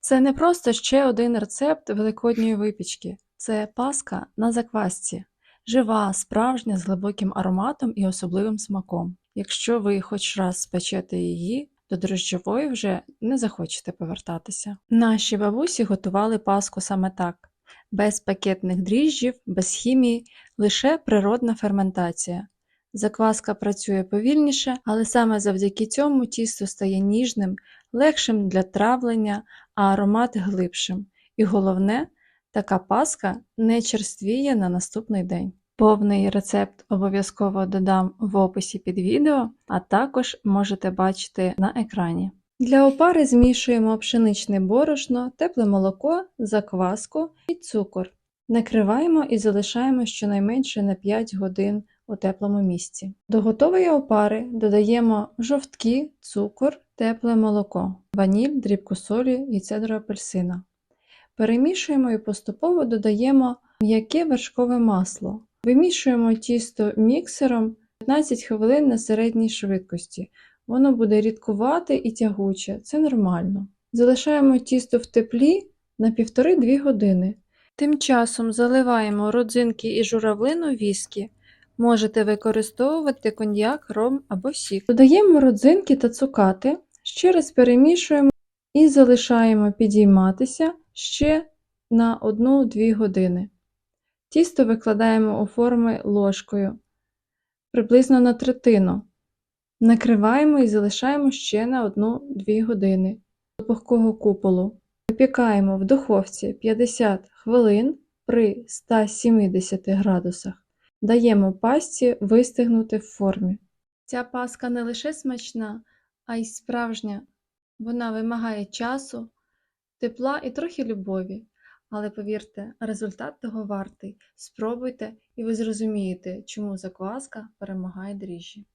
Це не просто ще один рецепт великодньої випічки, це паска на заквасці. Жива, справжня, з глибоким ароматом і особливим смаком. Якщо ви хоч раз спечете її, до дрожжової вже не захочете повертатися. Наші бабусі готували паску саме так: без пакетних дріжджів, без хімії, лише природна ферментація. Закваска працює повільніше, але саме завдяки цьому тісто стає ніжним, легшим для травлення, а аромат глибшим. І головне, така паска не черствіє на наступний день. Повний рецепт обов'язково додам в описі під відео, а також можете бачити на екрані. Для опари змішуємо пшеничне борошно, тепле молоко, закваску і цукор. Накриваємо і залишаємо щонайменше на 5 годин у теплому місці. До готової опари додаємо жовтки, цукор, тепле молоко, ваніль, дрібку солі і цедру апельсина. Перемішуємо і поступово додаємо м'яке вершкове масло. Вимішуємо тісто міксером 15 хвилин на середній швидкості. Воно буде рідкувати і тягуче, це нормально. Залишаємо тісто в теплі на 1,5-2 години. Тим часом заливаємо родзинки і журавлину віскі. Можете використовувати коньяк, ром або сік. Додаємо родзинки та цукати, ще раз перемішуємо і залишаємо підійматися ще на 1-2 години. Тісто викладаємо у форми ложкою приблизно на третину. Накриваємо і залишаємо ще на 1-2 години до пухкого куполу. Випікаємо в духовці 50 хвилин при 170 градусах. Даємо пасті вистигнути в формі. Ця паска не лише смачна, а й справжня. Вона вимагає часу, тепла і трохи любові. Але повірте, результат того вартий. Спробуйте і ви зрозумієте, чому закваска перемагає дріжджі.